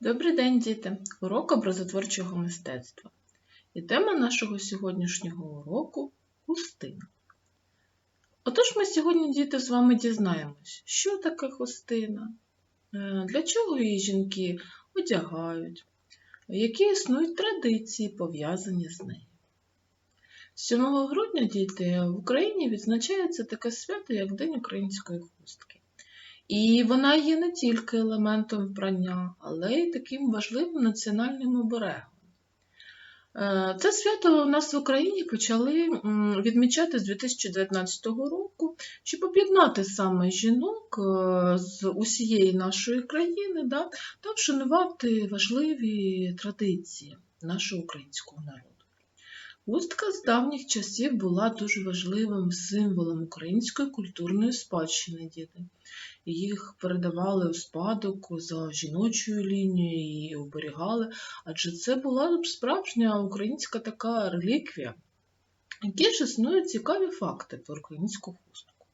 Добрий день, діти! Урок образотворчого мистецтва. І тема нашого сьогоднішнього уроку хустина. Отож, ми сьогодні, діти, з вами дізнаємось, що таке хустина, е, для чого її жінки одягають, які існують традиції, пов'язані з нею. 7 грудня, діти, в Україні відзначається таке свято, як День української хустки. І вона є не тільки елементом вбрання, але й таким важливим національним оберегом. Е, Це свято у нас в Україні почали відмічати з 2019 року, щоб об'єднати саме жінок е, з усієї нашої країни да, та вшанувати важливі традиції нашого українського народу. Хустка з давніх часів була дуже важливим символом української культурної спадщини діти. Їх передавали у спадок за жіночою лінією і оберігали, адже це була справжня українська така реліквія. Які ж існують цікаві факти про українську хустку.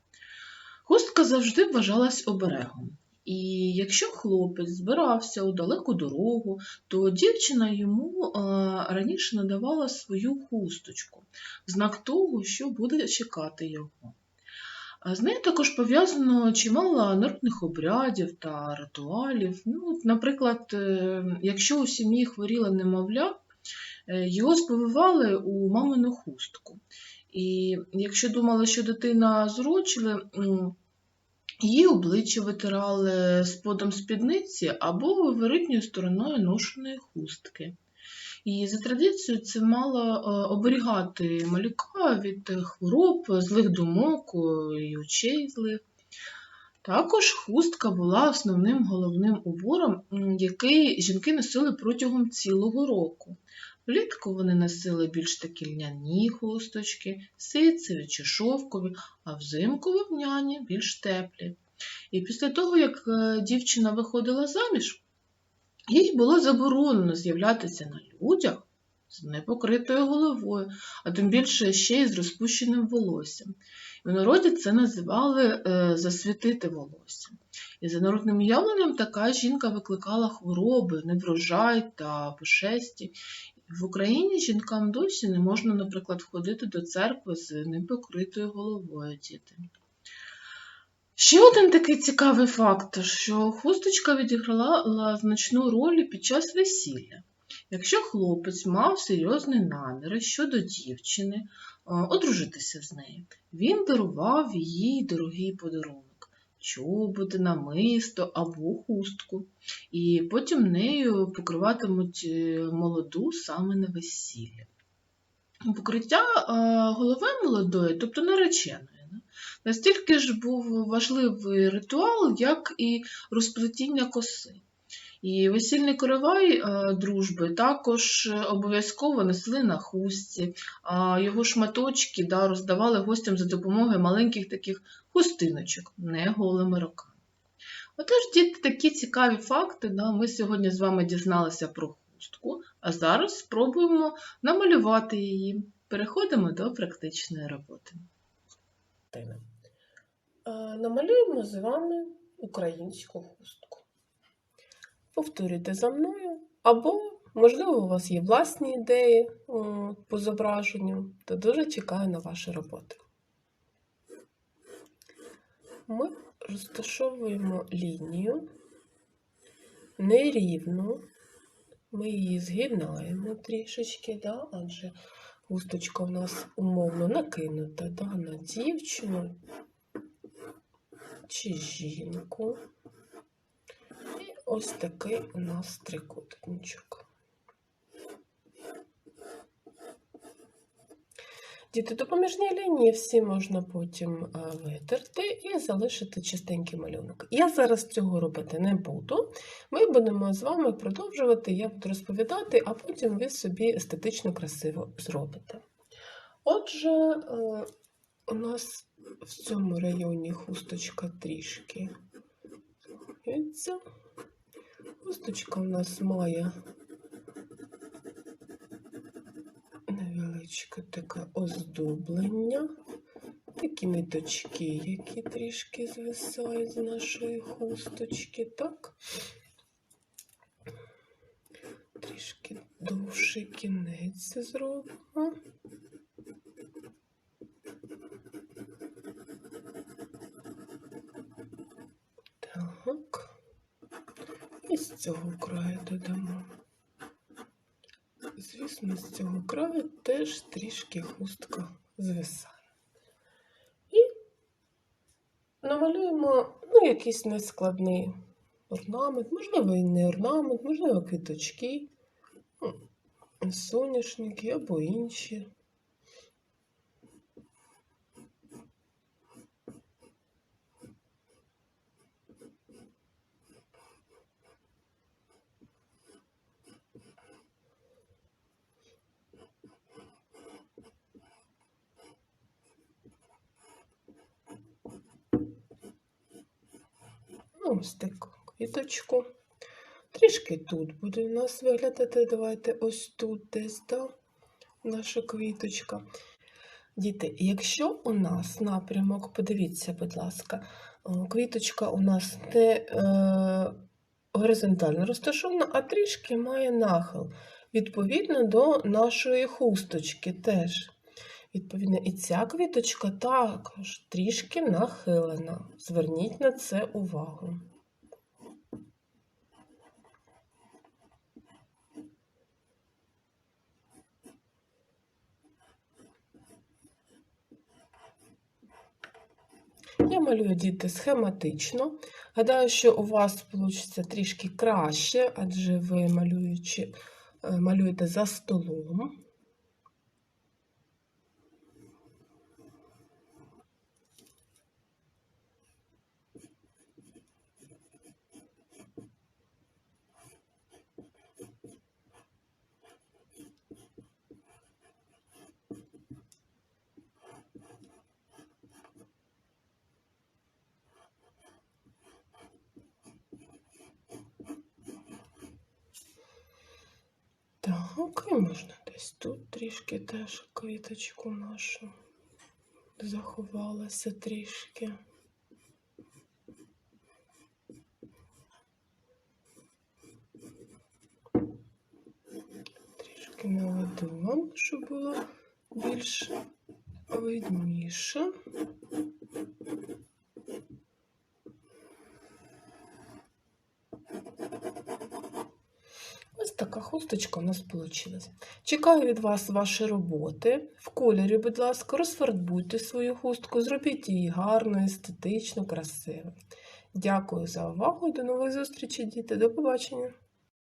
Хустка завжди вважалась оберегом. І якщо хлопець збирався у далеку дорогу, то дівчина йому е, раніше надавала свою хусточку, в знак того, що буде чекати його. А З нею також пов'язано чимало народних обрядів та ритуалів. Ну, наприклад, е, якщо у сім'ї хворіла немовля, е, його сповивали у мамину хустку. І якщо думали, що дитина зрочила, її обличчя витирали сподом спідниці або виворотньою стороною ношеної хустки. І за традицією це мало е, оберігати малюка від е, хвороб, злих думок е, і очей злих. Також хустка була основним головним убором, який жінки носили протягом цілого року. Влітку вони носили більш такі льняні хусточки, ситцеві чи шовкові, а взимку вовняні, більш теплі. І після того, як дівчина виходила заміж, їй було заборонено з'являтися на людях з непокритою головою, а тим більше ще й з розпущеним волоссям. В народі це називали е, засвітити волосся. І за народним уявленням така жінка викликала хвороби, неврожай та пошесті. В Україні жінкам досі не можна, наприклад, входити до церкви з непокритою головою діти. Ще один такий цікавий факт, що хусточка відіграла значну роль під час весілля. Якщо хлопець мав серйозні наміри щодо дівчини, одружитися з нею, він дарував їй дорогий подарунок чоботи, намисто або хустку, і потім нею покриватимуть е, молоду саме на весіллі. Покриття голови молодої, тобто нареченої, настільки ж був важливий ритуал, як і розплетіння коси. І весільний коровай е, дружби також обов'язково несли на хустці, а його шматочки да, роздавали гостям за допомогою маленьких таких хустиночок, не голими руками. Отож, діти, такі цікаві факти. Да, ми сьогодні з вами дізналися про хустку, а зараз спробуємо намалювати її. Переходимо до практичної роботи. Намалюємо з вами українську хустку. Повторюйте за мною, або, можливо, у вас є власні ідеї по зображенню, то дуже чекаю на ваші роботи. Ми розташовуємо лінію нерівну. Ми її згинаємо трішечки, да? адже хусточка у нас умовно накинута да? на дівчину чи жінку. І ось такий у нас трикутничок. Діти, допоміжні лінії всі можна потім витерти і залишити чистенький малюнок. Я зараз цього робити не буду. Ми будемо з вами продовжувати, я буду розповідати, а потім ви собі естетично красиво зробите. Отже, е, у нас в цьому районі хусточка трішки. рухається. Хусточка у нас має невеличке таке оздоблення, такі ниточки, які трішки звисають з нашої хусточки, так? трішки довший кінець зробимо. Так. І з цього краю додамо. Звісно, з цього краю теж трішки хустка звисає. І намалюємо ну, якийсь нескладний орнамент, можливо, і не орнамент, можливо, квіточки, соняшники або інші. Ось квіточку. Трішки тут буде у нас виглядати. Давайте ось тут десь, да, наша квіточка. Діти, якщо у нас напрямок, подивіться, будь ласка, квіточка у нас не е, горизонтально розташована, а трішки має нахил. Відповідно до нашої хусточки теж. Відповідно, і ця квіточка також трішки нахилена. Зверніть на це увагу. Я малюю діти схематично. Гадаю, що у вас вийде трішки краще, адже ви малюючи, е, малюєте за столом. Так, і можна десь тут трішки теж квіточку нашу заховалася трішки. Трішки наведу вам, щоб було більш видніше. Ось така хусточка у нас вийшла. Чекаю від вас ваші роботи. В кольорі, будь ласка, розфарбуйте свою хустку, зробіть її гарно, естетично, красиво. Дякую за увагу і до нових зустрічей, діти. До побачення!